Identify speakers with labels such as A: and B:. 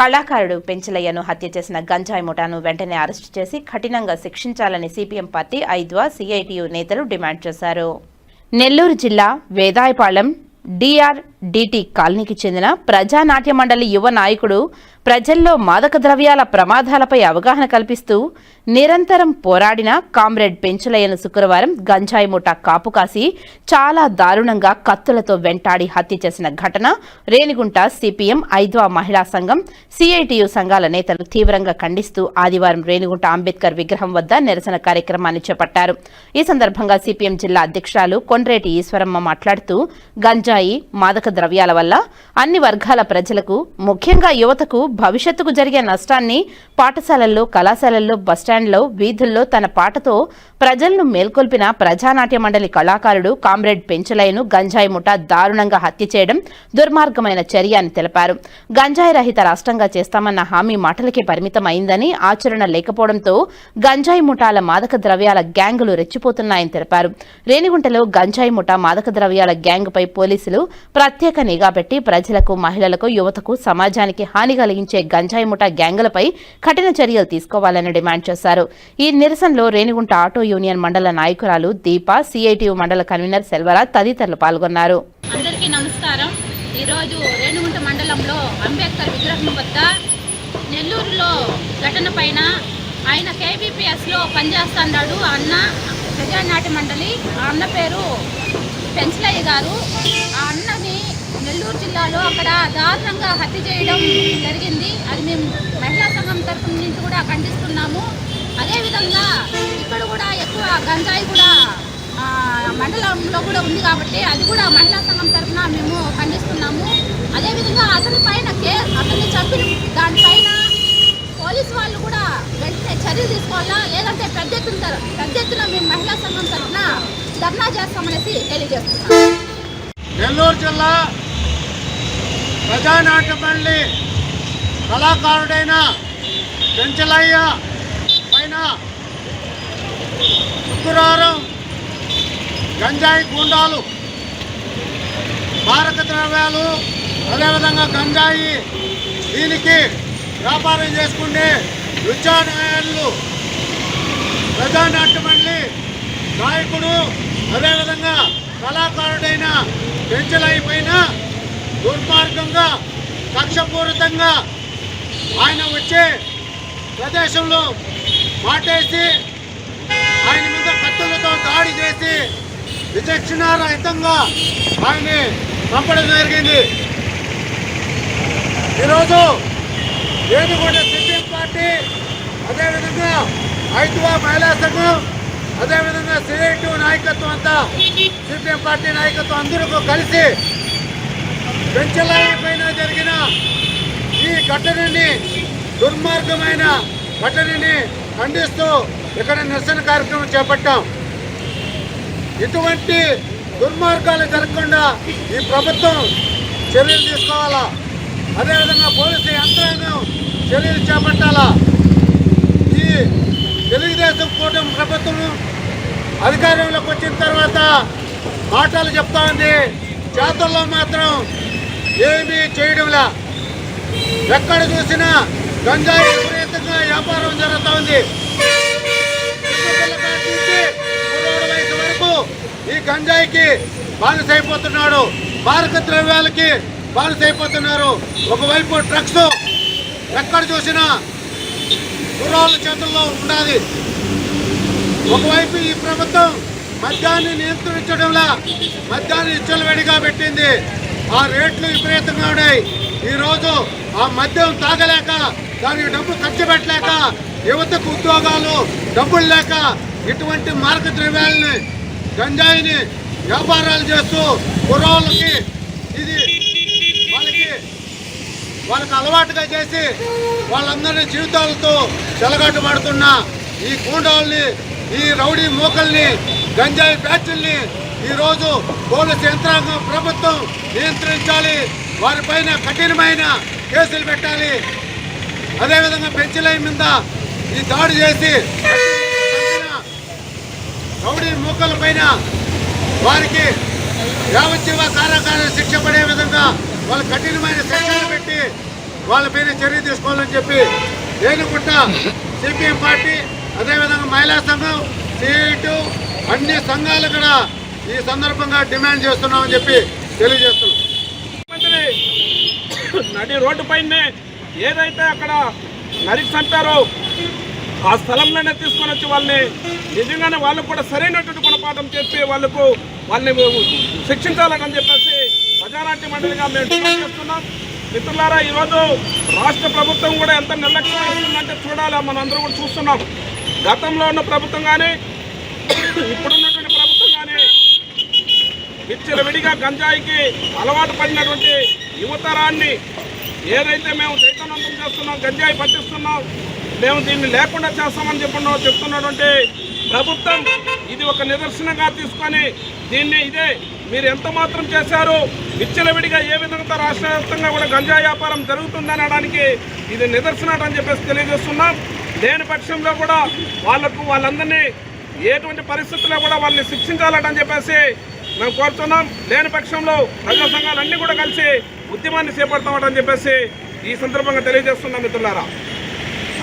A: కళాకారుడు పెంచలయ్యను హత్య చేసిన గంజాయి ముఠాను వెంటనే అరెస్టు చేసి కఠినంగా శిక్షించాలని సిపిఎం పార్టీ ఐద్వా సిఐటియు నేతలు డిమాండ్ చేశారు. నెల్లూరు జిల్లా వేదాయపాళెం డిఆర్ డిటి కాలనీకి చెందిన ప్రజానాట్య మండలి యువ నాయకుడు ప్రజల్లో మాదక ద్రవ్యాల ప్రమాదాలపై అవగాహన కల్పిస్తూ నిరంతరం పోరాడిన కామ్రేడ్ పెంచులయ్యను శుక్రవారం గంజాయి ముఠా కాపు కాసి చాలా దారుణంగా కత్తులతో వెంటాడి హత్య చేసిన ఘటన రేణిగుంట సిపిఎం ఐద్వా మహిళా సంఘం సిఐటియు సంఘాల నేతలు తీవ్రంగా ఖండిస్తూ ఆదివారం రేణిగుంట అంబేద్కర్ విగ్రహం వద్ద నిరసన కార్యక్రమాన్ని చేపట్టారు. ఈ సందర్భంగా సిపిఎం జిల్లా అధ్యక్షురాలు కొండ్రేటి ఈశ్వరమ్మ మాట్లాడుతూ గంజాయి మాదక ద్రవ్యాల వల్ల అన్ని వర్గాల ప్రజలకు ముఖ్యంగా యువతకు భవిష్యత్తుకు జరిగే నష్టాన్ని పాఠశాలల్లో కళాశాలల్లో బస్టాండ్లో వీధుల్లో తన పాటతో ప్రజలను మేల్కొల్పిన ప్రజానాట్య మండలి కళాకారుడు కామ్రేడ్ పెంచులయ్యను గంజాయి ముఠా దారుణంగా హత్య చేయడం దుర్మార్గమైన చర్య అని తెలిపారు. గంజాయి రహిత రాష్ట్రంగా చేస్తామన్న హామీ మాటలకే పరిమితం అయిందని ఆచరణ లేకపోవడంతో గంజాయి ముఠాల మాదక ద్రవ్యాల గ్యాంగులు రెచ్చిపోతున్నాయని తెలిపారు. రేణిగుంటలో గంజాయి ముఠా మాదక ద్రవ్యాల గ్యాంగుపై పోలీసులు ప్రత్యేక నిఘా పెట్టి ప్రజలకు మహిళలకు యువతకు సమాజానికి హాని కలిగించే గంజాయి ముఠా గ్యాంగులపై కఠిన చర్యలు తీసుకోవాలని డిమాండ్ చేశారు. ఈ నిరసనలో రేణిగుంట ఆటో యూనియన్ మండల నాయకురాలు దీప సిఐటియు మండల కన్వీనర్ సెల్వరాజ్ తదితరులు పాల్గొన్నారు.
B: అందరికీ నమస్కారం. ఈరోజు రేణుగుంట మండలంలో అంబేద్కర్ విగ్రహం వద్ద నెల్లూరులో ఘటన పైన ఆయన కేబీపీఎస్లో పనిచేస్తున్నాడు అన్న ప్రజానాటి మండలి. అన్న పేరు పెంచలయ్య గారు ఆ అన్నని నెల్లూరు జిల్లాలో అక్కడ దారుణంగా హత్య చేయడం జరిగింది. అది మేము మహిళా సంఘం తరఫున నుంచి కూడా ఖండిస్తున్నాము. అదేవిధంగా ఇక్కడ కూడా ఎక్కువ గంజాయి కూడా మండలంలో కూడా ఉంది కాబట్టి అది కూడా మహిళా సంఘం తరఫున మేము ఖండిస్తున్నాము. అదేవిధంగా అతని పైన కే అతన్ని చంపిన దానిపైన పోలీసు వాళ్ళు కూడా వెంటనే చర్యలు తీసుకోవాలా? లేదంటే పెద్ద ఎత్తున పెద్ద ఎత్తున మేము మహిళా సంఘం తరఫున ధర్నా చేస్తామనేసి తెలియజేస్తున్నాం
C: నెల్లూరు జిల్లా ప్రజానాట్య మండలి కళాకారుడైన పెంచలయ్య పైన శుక్రవారం గంజాయి గుండాలు మారక ద్రవ్యాలు అదేవిధంగా గంజాయి దీనికి వ్యాపారం చేసుకునే విద్యానాయాలు ప్రజానాట్య మండలి నాయకుడు అదేవిధంగా కళాకారుడైన పెంచలాయి పైన దుర్మార్గంగా కక్షపూరితంగా ఆయన వచ్చే ప్రదేశంలో మాటేసి ఆయన మీద కత్తులతో దాడి చేసి విచక్షణారహితంగా ఆయన్ని చంపడం జరిగింది. ఈరోజు ఏడుగొండ సిపిఎం పార్టీ అదేవిధంగా ఐదువా మహిళా సంఘం అదేవిధంగా సిఐటి నాయకత్వం అంతా సిపిఎం పార్టీ నాయకత్వం అందరూ కలిసి పెంచలాయి పైన జరిగిన ఈ ఘటనని దుర్మార్గమైన ఘటనని ఖండిస్తూ ఇక్కడ నిరసన కార్యక్రమం చేపట్టాం. ఇటువంటి దుర్మార్గాలు జరగకుండా ఈ ప్రభుత్వం చర్యలు తీసుకోవాలా? అదేవిధంగా పోలీసు యంత్రాంగం చర్యలు చేపట్టాలా ఈ తెలుగుదేశం కూటమి ప్రభుత్వం అధికారంలోకి వచ్చిన తర్వాత మాటలు చెప్తా ఉంది. చేతల్లో మాత్రం ఏమీ చేయడంలా. ఎక్కడ చూసినా గంజాయి విపరీతంగా వ్యాపారం జరుగుతూ ఉంది. వయసు వరకు ఈ గంజాయికి బానిసైపోతున్నాడు. భారత ద్రవ్యాలకి బానిసైపోతున్నారు. ఒకవైపు డ్రగ్స్ ఎక్కడ చూసినా కుర్రాళ్ళ చేతుల్లో ఉండాలి. ఒకవైపు ఈ ప్రభుత్వం మద్యాన్ని నియంత్రించడంలా మద్యాన్ని ఇచ్చలవిడిగా పెట్టింది. ఆ రేట్లు విపరీతంగా ఉన్నాయి. ఈరోజు ఆ మద్యం తాగలేక దానికి డబ్బు ఖర్చు పెట్టలేక యువతకు ఉద్యోగాలు డబ్బులు లేక ఇటువంటి మార్గ ద్రవ్యాలని గంజాయిని వ్యాపారాలు చేస్తూ కుర్రోళ్ళకి ఇది వాళ్ళకి వాళ్ళకి అలవాటుగా చేసి వాళ్ళందరి జీవితాలతో చెలగాటు పడుతున్న ఈ గూండాల్ని ఈ రౌడీ మోకల్ని గంజాయి బ్యాచ్ల్ని ఈరోజు పోలీసు యంత్రాంగం ప్రభుత్వం నియంత్రించాలి. వారిపైన కఠినమైన కేసులు పెట్టాలి. అదేవిధంగా పెంచలై మీద ఈ దాడి చేసి రౌడీ మూకల పైన వారికి యావజ్జీవ కారాగార శిక్ష పడే విధంగా వాళ్ళు కఠినమైన శిక్షలు పెట్టి వాళ్ళ పైన చర్య తీసుకోవాలని చెప్పి ఏనుకుంట సిపిఎం పార్టీ అదేవిధంగా మహిళా సంఘం సీటు అన్ని సంఘాలు కూడా ఈ సందర్భంగా డిమాండ్ చేస్తున్నామని చెప్పి తెలియజేస్తున్నాం.
D: నడి రోడ్డు పైనే ఏదైతే అక్కడ నరికి చంపారో ఆ స్థలంలోనే తీసుకొని వచ్చి వాళ్ళని నిజంగానే వాళ్ళకు కూడా సరైనటువంటి గుణపాఠం చెప్పి వాళ్ళకు వాళ్ళని శిక్షించాలని చెప్పేసి ప్రజానాట్య మండలిగా మేము డిమాండ్ చేస్తున్నాం. మిత్రులారా ఈరోజు రాష్ట్ర ప్రభుత్వం కూడా ఎంత నిర్లక్ష్యం వహిస్తుందంటే చూడాలా మనందరూ కూడా చూస్తున్నాం. గతంలో ఉన్న ప్రభుత్వం కానీ ఇప్పుడున్నటువంటి ప్రభుత్వం కానీ విచ్చల విడిగా గంజాయికి అలవాటు పడినటువంటి యువతరాన్ని ఏదైతే మేము చైతన్యవంతం చేస్తున్నాం గంజాయి పట్టిస్తున్నాం మేము దీన్ని లేకుండా చేస్తామని చెప్పిన చెప్తున్నటువంటి ప్రభుత్వం ఇది ఒక నిదర్శనంగా తీసుకొని దీన్ని ఇదే మీరు ఎంత మాత్రం చేశారు విచ్చలవిడిగా ఏ విధంగా రాష్ట్ర కూడా గంజా వ్యాపారం జరుగుతుందనడానికి ఇది నిదర్శనం అని చెప్పేసి తెలియజేస్తున్నాం. లేని పక్షంలో కూడా వాళ్ళకు వాళ్ళందరినీ ఎటువంటి పరిస్థితుల్లో కూడా వాళ్ళని శిక్షించాలని చెప్పేసి మేము కోరుతున్నాం. లేని పక్షంలో ప్రజా సంఘాలన్నీ కూడా కలిసి ఉద్యమాన్ని చేపడతామని చెప్పేసి ఈ సందర్భంగా తెలియజేస్తున్నాం మిత్రులారా.